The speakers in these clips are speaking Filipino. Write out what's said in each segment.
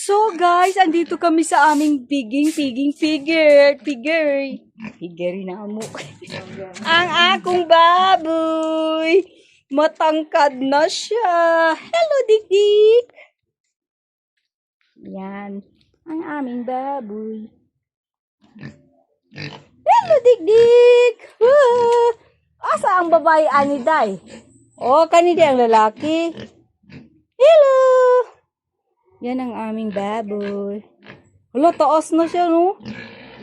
So guys, andito kami sa aming piging, piging, figure, figure. Figure na mo. Ang akong baboy. Matangkad na siya. Hello, Dikdik. Yan. Ang aming baboy. Hello, Dikdik. Woo! Asa ang babae ani day? Oh, kanidi ang lalaki. Yan ang aming baboy. Hala, taas na siya, no?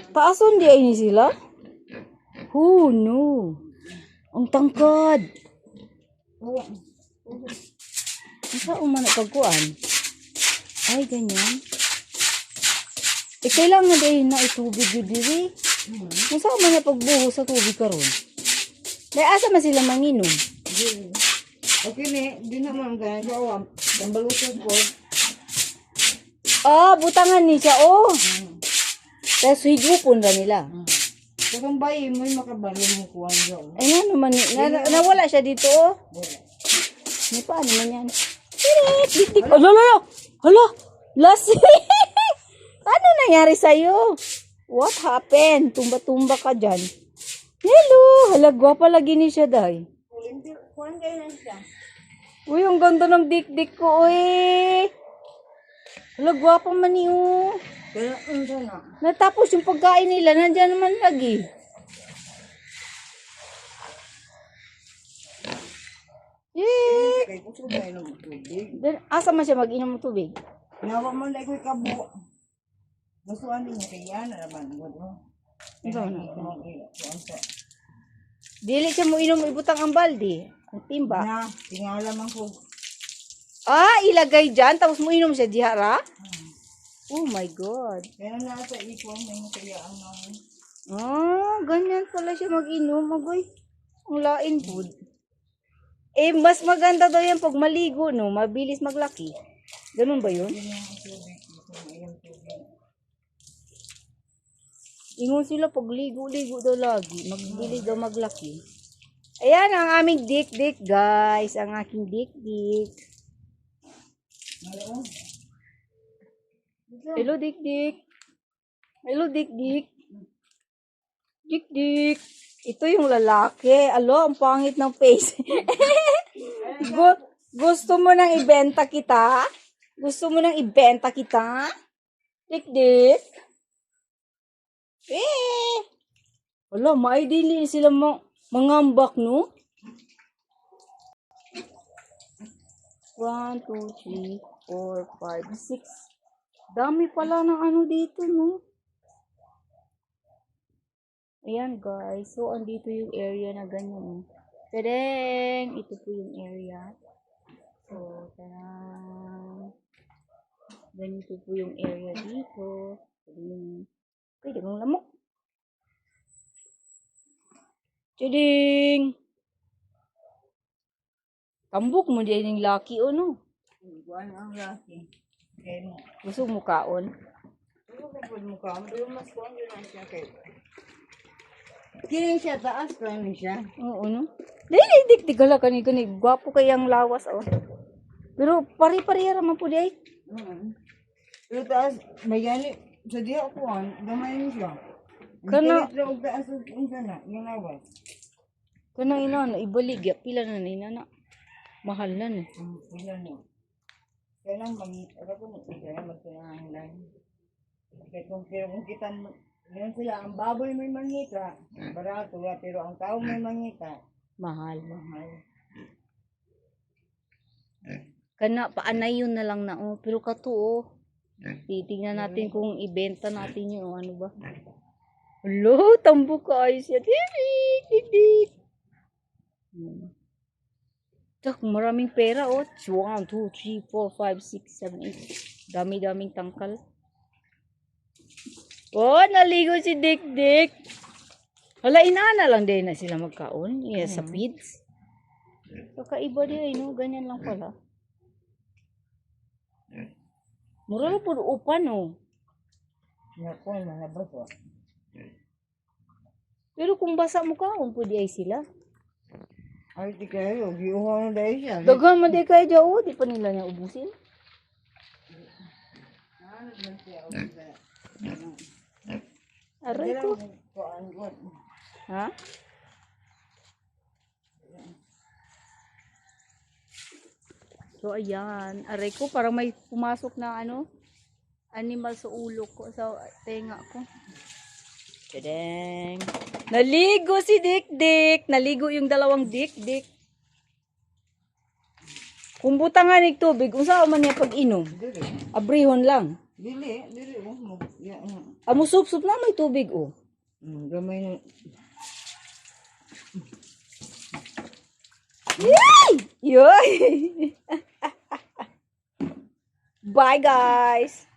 Taason di ay ni sila? Oh, no. Ang tangkad. Ang saan man pagkuan? Ay, ganyan. Eh, kailangan din na itubig yun diri. Saan man na pagbuho sa tubig karon. Dahil asa man sila manginom? Okay ni, di naman ganyan awam. Dambalusod ko. Ah, butangan ni siya, oh. Tapos higupon ra nila. Kung bayi mo makabalo mo kuwan yo. Ay nga naman, na, nawala siya dito, oh. Ano pa, ano man yan? Tirik, dik, dik. Hala, hala, hala, lasi. ano nangyari sa'yo? What happened? Tumba-tumba ka dyan. Hello, hala, gwapa lagi ni siya, day. Kuwan kayo na siya. Uy, ang ganda ng dik-dik ko, uy. Hala, gwapa man ni, oh. Na. Natapos yung pagkain nila, nandyan naman lagi. Yay! Then, asa man siya mag-inom ng tubig? Nawa man dai ko kabo. Gusto ani niya kaya na naman mo. Ikaw na. Dili siya mo inom ibutang ang balde. Ang timba. Na, tingala man ko. Ah, ilagay dyan, tapos mo inom siya dihara? Oh my God. Kaya na sa ikon may kaya ano. Ah, ganyan pala siya mag-inom. Agoy, ang lain food. Eh, mas maganda daw yan pag maligo, no? Mabilis maglaki. Ganun ba yun? Ingon sila pag ligo-ligo daw lagi. Magbilis daw maglaki. Ayan ang aming dik-dik, guys. Ang aking dik-dik. Hello, dik-dik. Hello, dik-dik. Dik-dik. Ito yung lalaki. Alo, ang pangit ng face. Gu- gusto mo nang ibenta kita? Gusto mo nang ibenta kita? Dik-dik. Eh! Wala, maidili sila ma- mangambak, no? One, two, three, four, five, six. Dami pala ng ano dito, no? Ayan, guys. So, andito yung area na ganyan. Tadang! Ito po yung area. So, tadang! Ganito po yung area dito. Tadang! Pwede mong lamok. Tadang! Tambok mo din yung laki o no? Kuwan ang laki. Kaya na. Gusto mo kaon? Ano ko pud mo ka? Pero mas kuwan yun na siya kay. Kini siya taas ko ni siya. Oo, no? Dahil dikdik hala kani kani gwapo kayang lawas oh. Pero pari-pari raman po di ay. Mm. Pero taas, may gani, sa diya ko an, gamay ni siya. Kana- Kana og taas og unsa na, yung. Kanang ina na ibalik ya pila na ni nana. Mahal na ni. Mm, Wala na. Kaya lang mangit, ako ko kaya magkinahanlan. Kaya kung pero kung kita mo, yan sila, ang baboy may mangita, barato, ah, pero ang tao may mangita, Mahal. mahal. Kana paanay yun na lang na oh. Pero kato oh. Titingnan natin kung ibenta natin yun ano ba. Hello, tambo ka ayos yan. Titik, titik. Hmm. Tak, maraming pera oh. 1, 2, 3, 4, 5, 6, 7, 8. Dami-daming tangkal. Oh, naligo si Dick Dick. Hala, inana lang din na sila magkaon. Yeah, sa feeds. So, kaiba din, no? Ganyan lang pala. Mura na po upan, no? Naku, malabas o. Pero kung basa mo kaon, pwede ay sila. Ay, di kayo, giuha na dahil siya. Daghan man di kayo dyan, oh. Di pa nila niya ubusin. Aray ko. Ha? So, ayan. Aray ko, parang may pumasok na ano, animal sa ulo ko, sa tenga ko. Tadang! Naligo si Dick Dick! Naligo yung dalawang Dick Dick. Kung butangan ng tubig, kung saan man niya pag-inom, abrihon lang. Dili, dili oh mo. Amo sup-sup na may tubig, oh. Mm, gamay na. Yay! Yoy! Bye, guys!